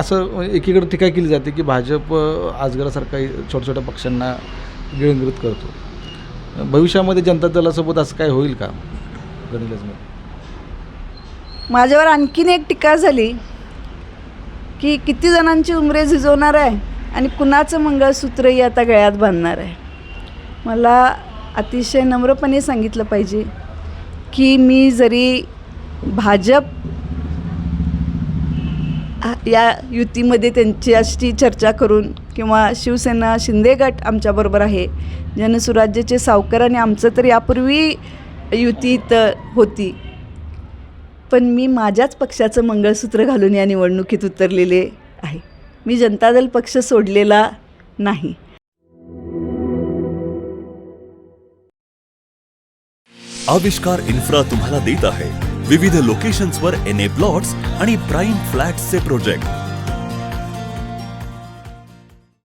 असं एकीकडे टीका केली जाते की भाजप आजगरासारखा छोट्या छोट्या पक्षांना गिळंगिळत करतो. भविष्यामध्ये जनता दलासोबत असं काय होईल का माझ्यावर आणखीन एक टीका झाली की किती जणांची उमरे झिजवणार आहे आणि कुणाचं मंगळसूत्रही आता गळ्यात बांधणार आहे. मला अतिशय नम्रपणे सांगितलं पाहिजे की मी जरी भाजप या युतीमध्ये त्यांच्याशी चर्चा करून किंवा शिवसेना शिंदे गट आमच्याबरोबर आहे जनसुराज्याचे सावकार आणि आमचं तर यापूर्वी युतीत होती. पण मी माझ्याच पक्षाचं मंगळसूत्र घालून या निवडणुकीत उतरलेले आहे. मी जनता दल पक्ष सोडलेला नाही. आविष्कार इन्फ्रा तुम्हाला देत आहे. विविध लोकेशन्सवर एन ए प्लॉट्स आणि प्राईम फ्लॅट्सचे प्रोजेक्ट